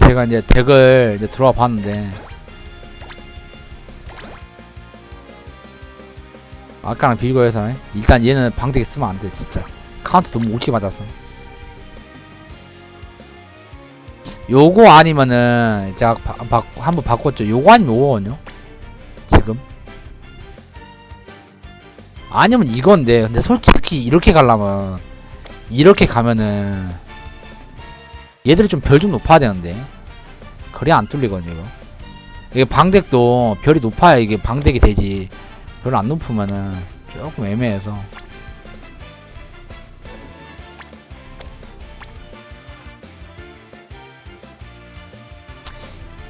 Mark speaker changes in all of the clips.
Speaker 1: 제가 이제 덱을 이제 들어와 봤는데. 아까랑 비교해서 일단 얘는 방대기 쓰면 안 돼 진짜. 카운트 너무 오지게 맞아서. 요거 아니면은 제가 한번 바꿨죠. 요거 아니면 요거거든요. 지금. 아니면 이건데 근데 솔직히 이렇게 가려면 이렇게 가면은 얘들이 좀 별 좀 높아야 되는데. 그래야 안 뚫리거든요 이거. 이게 방덱도 별이 높아야 이게 방덱이 되지. 별 안 높으면은 조금 애매해서.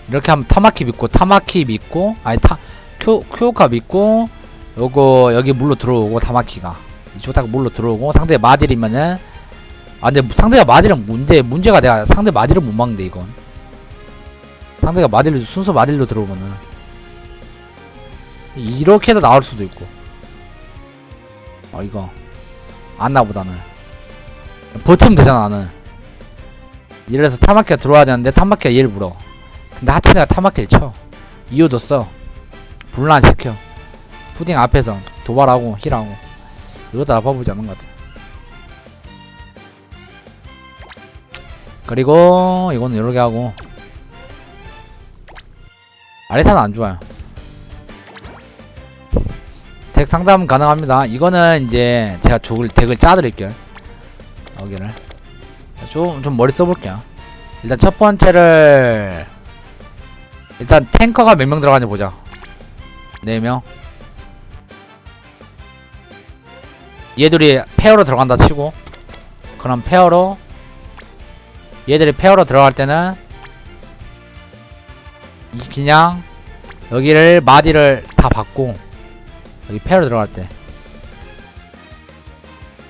Speaker 1: 이렇게 하면 타마키 믿고 타마키 믿고 아니 타 큐, 큐오카 믿고 요거 여기 물로 들어오고 타마키가. 이쪽 딱 물로 들어오고 상대 마딜이면은 아 근데 상대가 마딜은 문제 문제가 내가 상대 마딜을 못 막는데 이건. 상대가 마딜로 순서 마딜로 들어오면은. 이렇게도 나올 수도 있고. 어 이거. 안 나보다는. 버티면 되잖아 나는. 이래서 타마키가 들어와야 되는데 타마키가 얘를 물어. 근데 하체네가 타마키를 쳐. 이어줬어. 분란 시켜. 푸딩 앞에서 도발하고 힐하고. 이것도 나빠보지 않는 것 같아 그리고 이거는 이렇게 하고. 아리사는 안 좋아요. 덱 상담 가능합니다. 이거는 이제 제가 족을 덱을 짜드릴게요. 여기를. 좀, 좀 머리 써볼게요. 일단 첫 번째를 일단 탱커가 몇 명 들어가는지 보자. 4명. 얘들이 페어로 들어간다 치고. 그럼 페어로 얘들이 페어로 들어갈 때는 이 그냥 여기를 마디를 다 받고 여기 페어로 들어갈 때.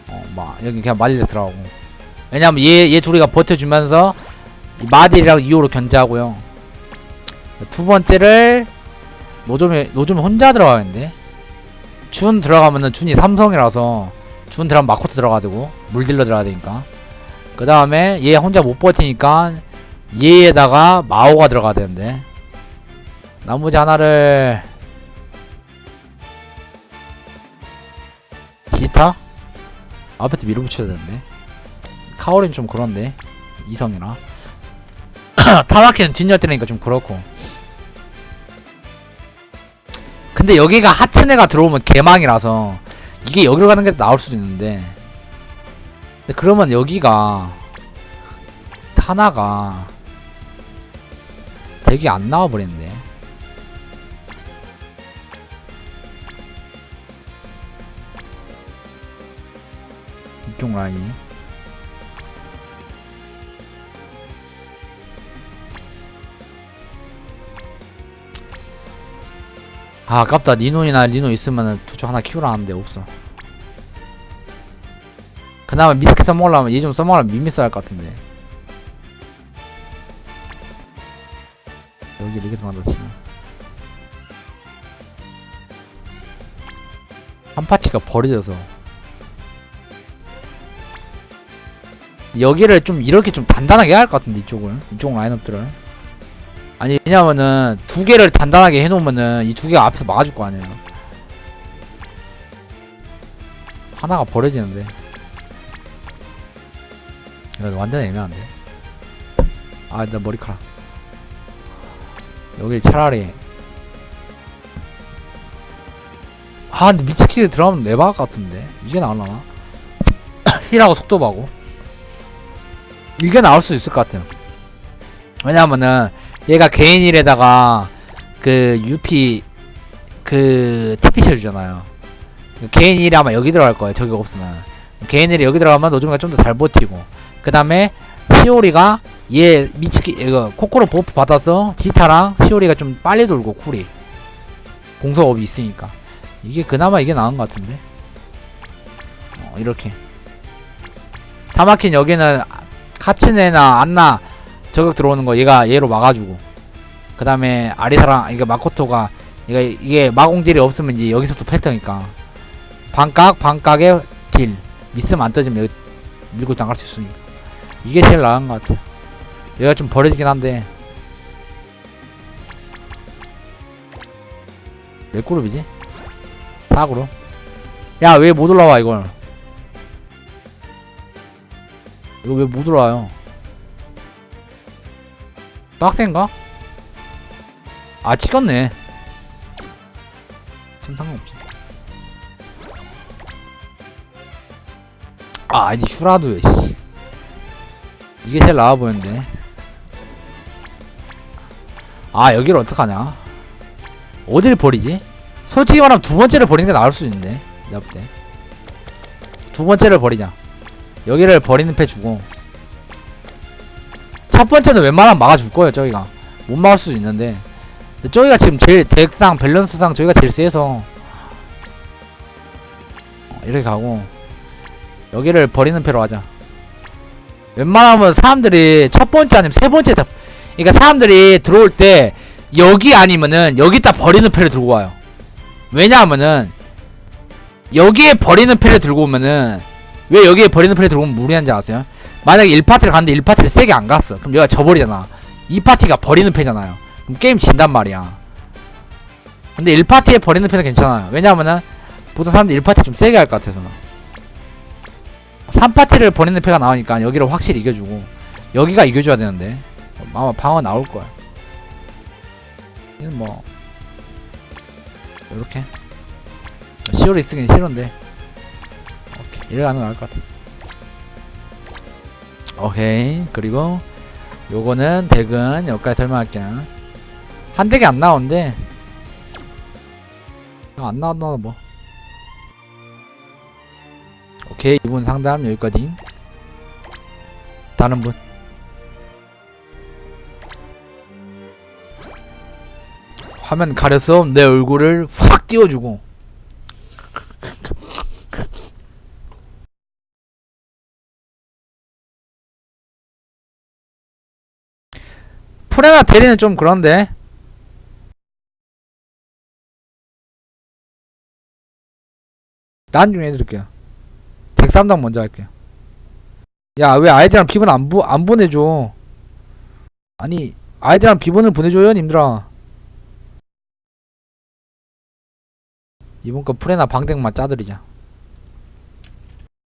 Speaker 1: 어, 마, 여기 그냥 마디를 들어가고. 왜냐면 얘, 얘 둘이가 버텨주면서 이 마딜이랑 이호로 견제하고요. 두 번째를 노점이 노점이 혼자 들어가는데 준 들어가면은 준이 삼성이라서 준 들어가면 마코트 들어가야 되고 물딜러 들어가야 되니까 그 다음에 얘 혼자 못 버티니까 얘에다가 마오가 들어가야 되는데. 나머지 하나를 기타? 앞에서 밀어붙여야 되는데. 카오린 좀 그런데 이성이라 타마키는 뒷여태니까 좀 그렇고. 근데 여기가 하츠네가 들어오면 개망이라서 이게 여기로 가는 게 나올 수도 있는데 근데 그러면 여기가 타나가 되게 안 나와 버리는데 이쪽 라인 아 아깝다. 니노이나 리노 있으면은 두쪽 하나 키우라 하는데 없어 그나마 미스켓 써먹으려면 얘 좀 써먹으려면 미미 써야 할 것 같은데. 여기 이렇게 만들었으면 한 파티가 버려져서. 여기를 좀 이렇게 좀 단단하게 해야 할 것 같은데 이쪽을 이쪽 라인업들을. 아니 왜냐면은 두 개를 단단하게 해놓으면은 이 두 개가 앞에서 막아줄 거 아니에요. 하나가 버려지는데 이거 완전 애매한데. 아나 머리카락. 여기 차라리. 아 근데 미치키드 들어가면 내박 같은데. 이게 나올라나? 힐하고 속도 봐고. 이게 나올 수 있을 것 같아요. 왜냐면은 얘가 개인 일에다가 그 UP 그 TP 쳐주잖아요. 개인 일이 아마 여기 들어갈 거예요. 저기 없으면 개인 일이 여기 들어가면 노즈미가 좀 더 잘 버티고 그 다음에 시오리가 얘 미치기 이거 코코로 버프 받아서 지타랑 시오리가 좀 빨리 돌고 쿨이. 공속업이 있으니까. 이게 그나마 이게 나은 것 같은데. 어, 이렇게. 타마킨 여기는 카츠네나 안나 저격 들어오는 거 얘가 얘로 막아주고. 그 다음에 아리사랑 이게 마코토가 이게 이게 마공딜이 없으면 이제 여기서부터 패턴이니까. 반각 반각에 딜 미스면 안 떠지면 여기 밀고 나갈 수 있으니까 이게 제일 나은 것 같아. 얘가 좀 버려지긴 한데. 몇 그룹이지? 4그룹? 야 왜 못 올라와 이걸? 이거 왜 못 올라와요? 빡센가? 아 찍었네. 좀 상관없지 아 아니 슈라도 씨 이게 제일 나아 보이는데. 아 여기를 어떡하냐? 어디를 버리지? 솔직히 말하면 두 번째를 버리는 게 나을 수 있는데 내가 볼때두 번째를 버리자. 여기를 버리는 패 주고. 첫 번째는 웬만하면 막아줄 거예요 저기가. 못 막을 수도 있는데 저기가 지금 제일 덱상 밸런스상 저기가 제일 세서. 어, 이렇게 가고. 여기를 버리는 패로 하자 웬만하면 사람들이 첫 번째 아니면 세 번째 다 그러니까 사람들이 들어올 때 여기 아니면은 여기다 버리는 패를 들고 와요. 왜냐하면은 여기에 버리는 패를 들고 오면은 왜 여기에 버리는 패를 들고 오면 무리한지 아세요? 만약에 1파티를 갔는데 1파티를 세게 안 갔어. 그럼 얘가 져버리잖아. 2파티가 버리는 패잖아요. 그럼 게임 진단 말이야. 근데 1파티에 버리는 패는 괜찮아요. 왜냐하면은 보통 사람들이 1파티 좀 세게 할 것 같아서 3파티를 버리는 패가 나오니까 여기를 확실히 이겨주고 여기가 이겨줘야 되는데 아마 방어 나올 거야. 이건 뭐 이렇게. 시오리 쓰긴 싫은데 오케이 이래 가면 나을 것 같아. 오케이 그리고 요거는 덱은 여기까지 설명할게요. 한 덱이 안 나오는데 안 나왔나 뭐 오케이 이분 상담 여기까지. 다른 분. 화면 가려서 내 얼굴을 확 띄워주고. 프레나 대리는 좀 그런데. 나중에 해드릴게요. 덱 3당 먼저 할게요 야 왜 아이디랑 비번 안, 보, 안 보내줘? 아니 아이디랑 비번을 보내줘요 님들아. 이번 거 프레나 방댕만 짜드리자.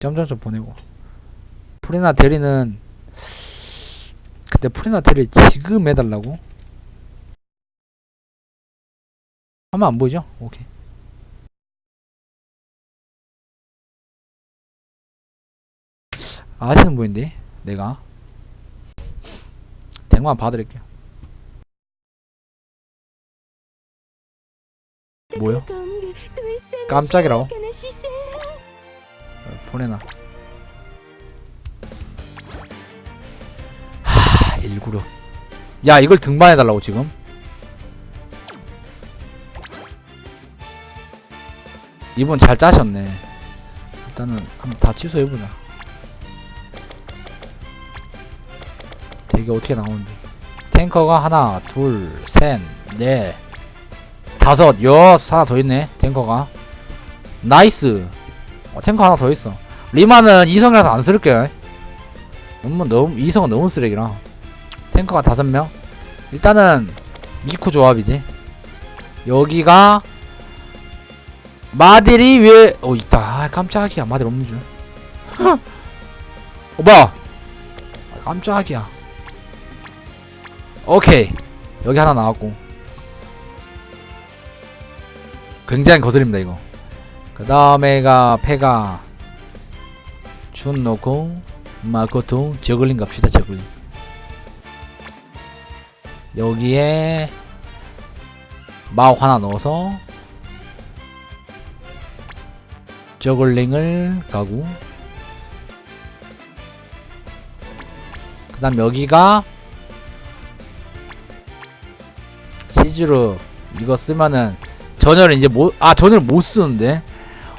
Speaker 1: 점점점 보내고. 프레나 대리는 근데 프레나 대리 지금 해달라고? 하면 안 보이죠? 오케이 아시는 분인데 내가 덱만 봐드릴게요 뭐요? 깜짝이라고? 어, 보내놔 하 196. 야 이걸 등반해달라고 지금? 이분 잘 짜셨네 일단은 한번 다 취소해보자 되게 어떻게 나오는지. 탱커가 하나 둘셋넷 다섯 여섯 하나 더 있네 탱커가. 나이스. 어, 탱커 하나 더 있어. 리마는 이성이라서 안 쓸게. 너무 너무 이성은 너무 쓰레기라. 탱커가 다섯 명. 일단은 미쿠 조합이지. 여기가 마딜이 왜어 있다. 아, 깜짝이야. 마딜 없는 줄. 어, 뭐야? 아, 깜짝이야 오케이. 여기 하나 나왔고. 굉장히 거슬립니다 이거. 그 다음에가 패가 준 놓고 마코토 저글링 갑시다 저글링. 여기에 마우 하나 넣어서 저글링을 가고. 그 다음 여기가 시즈로 이거 쓰면은 전열을 이제 못, 아, 전열을 못 쓰는데.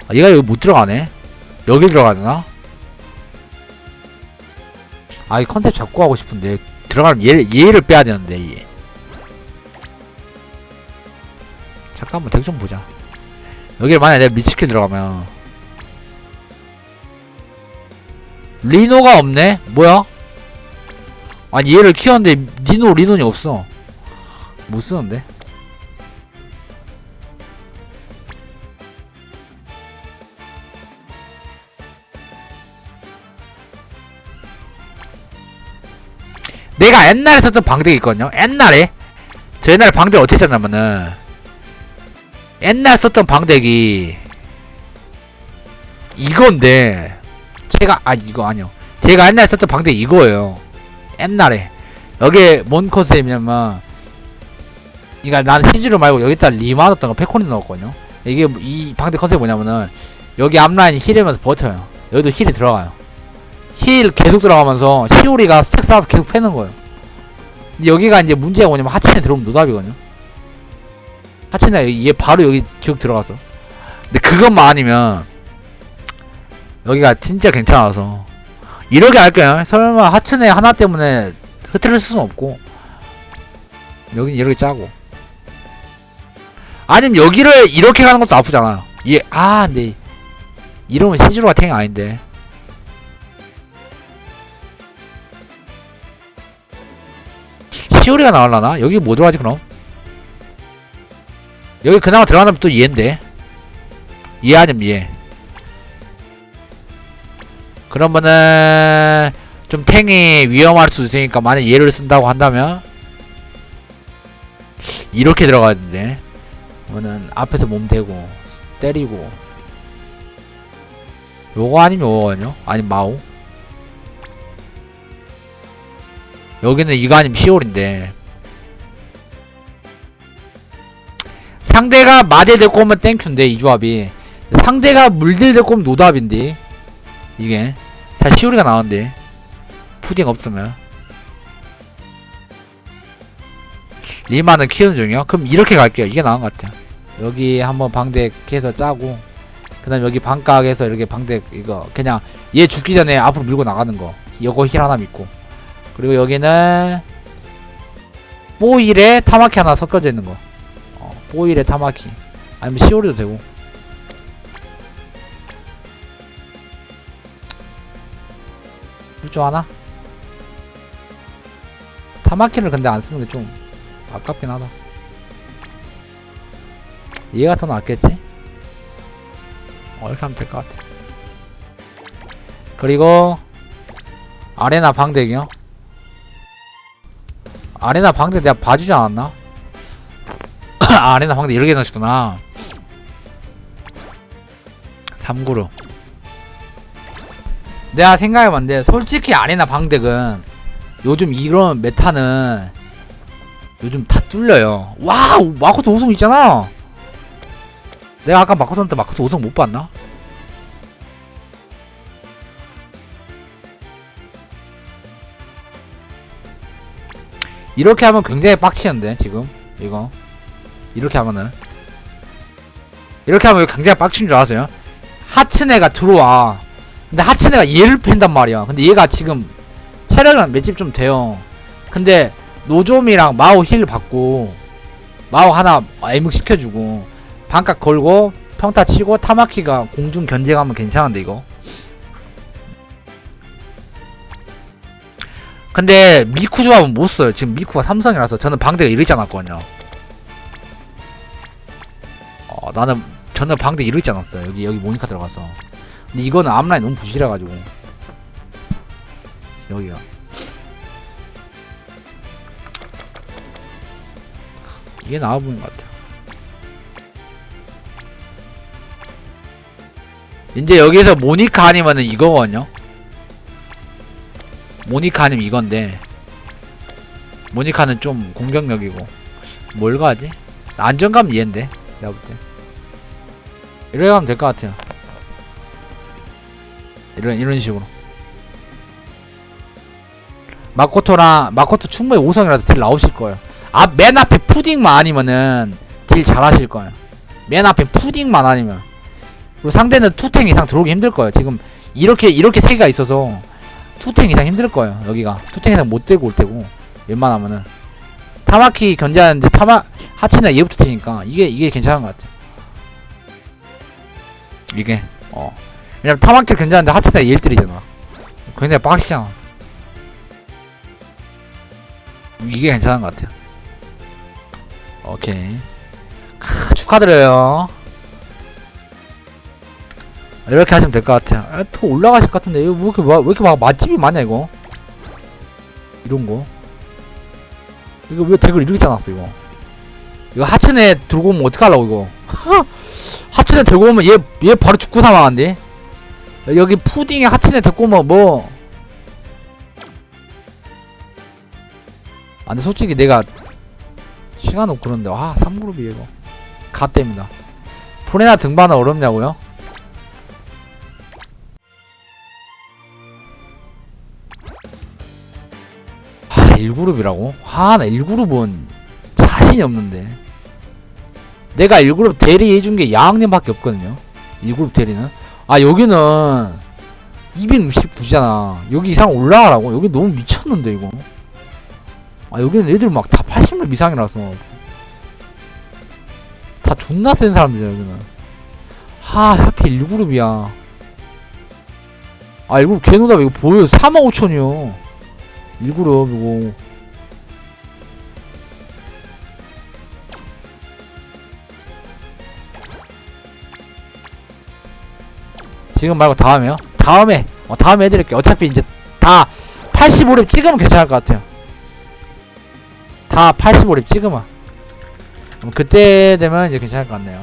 Speaker 1: 아, 얘가 여기 못 들어가네. 여기 들어가야 되나? 아, 이 컨셉 잡고 하고 싶은데. 들어가면 얘를, 얘를 빼야 되는데, 얘. 잠깐만, 덱 좀 보자. 여기를 만약에 내가 미치게 들어가면. 리노가 없네? 뭐야? 아니 얘를 키웠는데 니노 리논이 없어 못 쓰는데 내가 옛날에 썼던 방대기 있거든요. 옛날에. 저 옛날에 방대기 어떻게 썼냐면은 옛날 썼던 방대기 이건데 제가 아 이거 아니요. 제가 옛날에 썼던 방대기 이거예요. 옛날에. 여기에 뭔 컨셉이냐면 그러니까 나는 CG로 말고 여기다 리마 넣었던 거 페코니 넣었거든요. 이게 이 방대 컨셉이 뭐냐면은 여기 앞라인이 힐이면서 버텨요. 여기도 힐이 들어가요 힐 계속 들어가면서 시오리가 스택 쌓아서 계속 패는 거예요. 여기가 이제 문제가 뭐냐면 하체에 들어오면 노답이거든요. 하체나 얘 바로 여기 쭉 들어갔어 근데 그것만 아니면 여기가 진짜 괜찮아서. 이렇게 할게요 설마 하츠네 하나 때문에 흐트릴 수는 없고. 여긴 이렇게 짜고. 아니면 여기를 이렇게 가는 것도 나쁘잖아요. 예, 아 근데 이러면 시즈루가 탱이 아닌데 시오리가 나올라나? 여기 뭐 들어가지 그럼? 여기 그나마 들어가면 또 얘인데. 얘 아니면 얘 그러면은 좀 탱이 위험할 수 있으니까 만약 얘를 쓴다고 한다면 이렇게 들어가야 되는데. 그러면은 앞에서 몸 대고 때리고. 요거 아니면 요거거든요? 아니면 마오 여기는 이거 아니면 시올인데. 상대가 마딜 데리고 오면 땡큐인데 이 조합이. 상대가 물딜 데리고 오면 노답인데 이게. 다 시오리가 나왔는데. 푸딩 없으면. 리마는 키우는 중이요? 그럼 이렇게 갈게요. 이게 나은 것 같아요. 여기 한번 방덱 해서 짜고 그 다음 여기 방각에서 이렇게 방덱 이거 그냥 얘 죽기 전에 앞으로 밀고 나가는 거. 이거 힐 하나 믿고 그리고 여기는 뽀일에 타마키 하나 섞여져 있는 거 어, 뽀일에 타마키 아니면 시오리도 되고 둘중 하나? 타마키를 근데 안 쓰는 게 좀 아깝긴 하다. 얘가 더 낫겠지? 어, 이렇게 하면 될 것 같아. 그리고 아레나 방대기요? 아레나 방대 내가 봐주지 않았나? 아레나 방대 이렇게 넣으시구나. 3구로. 내가 생각해봤는데 솔직히 아레나 방덱은 요즘 이런 메타는 요즘 다 뚫려요 와우 마코토 5성 있잖아 내가 아까 마코토한테 마코토 5성 못 봤나? 이렇게 하면 굉장히 빡치는데 지금 이거 이렇게 하면은 이렇게 하면 굉장히 빡친 줄 아세요? 하츠네가 들어와 근데 하츠네가 얘를 팬단 말이야. 근데 얘가 지금 체력은 맷집 좀 돼요. 근데 노좀이랑 마오 힐 받고 마오 하나 애묵 시켜주고 반각 걸고 평타 치고 타마키가 공중 견제가면 괜찮은데 이거. 근데 미쿠 조합은 못 써요. 지금 미쿠가 삼성이라서 저는 방대가 이르지 않았거든요. 어, 나는 저는 방대 이르지 않았어요. 여기 여기 모니카 들어가서. 근데 이거는 앞라인 너무 부실해 가지고 여기가 이게 나와 보이는 것 같아 이제 여기서 모니카 아니면은 이거거든요 모니카 아니면 이건데 모니카는 좀 공격력이고 뭘 가지? 안정감 얘인데 내가 볼때. 이렇게 가면 될 것 같아요. 이런 이런 식으로. 마코토랑 마코토 충분히 5성이라서 딜 나오실 거예요. 앞맨 앞에 푸딩만 아니면은 딜 잘하실 거예요. 맨 앞에 푸딩만 아니면. 그리고 상대는 투탱 이상 들어오기 힘들 거예요. 지금 이렇게 이렇게 세 개가 있어서 투탱 이상 힘들 거예요 여기가 투탱 이상 못 들고 올 테고 웬만하면은 타마키 견제하는데 타마 하체나 얘부터 트니까 이게 이게 괜찮은 것 같아 이게 어 왜냐면 타마키를 견제하는데 하체나 얘를 때리잖아 굉장히 빡시잖아 이게 괜찮은 것 같아요. 오케이. 크, 축하드려요. 이렇게 하시면 될 것 같아요. 아, 더 올라가실 것 같은데 이거 뭐 이렇게 마- 왜 이렇게 막 맛집이 많냐 이거? 이런 거. 이거 왜 댓글 이렇게 짜놨어 이거? 이거 하천에 들고 오면 어떡하려고 이거? 하천에 들고 오면 얘 얘 바로 죽고 사망한데. 여기 푸딩에 하천에 데리고 오면 뭐? 아 근데 솔직히 내가 시간 없고 그런데 아 3그룹이 이거 갓됩니다. 프레나 등반은 어렵냐고요? 1그룹이라고? 하나 1그룹은 자신이 없는데. 내가 1그룹 대리 해준 게 야학년밖에 없거든요. 1그룹 대리는. 아 여기는 269잖아. 여기 이상 올라가라고? 여기 너무 미쳤는데 이거. 아 여기는 애들 막 다 80렙 이상이라서. 다 존나 센 사람들이야 여기는. 하 하필 1그룹이야. 아 1그룹 개노답 이거 보여 45,000이요 1그룹 이거. 지금 말고 다음에요? 다음에 어 다음에 해드릴게요. 어차피 이제 다 85렙 찍으면 괜찮을 것 같아요. 다 85렙 찍으면. 그때 되면 이제 괜찮을 것 같네요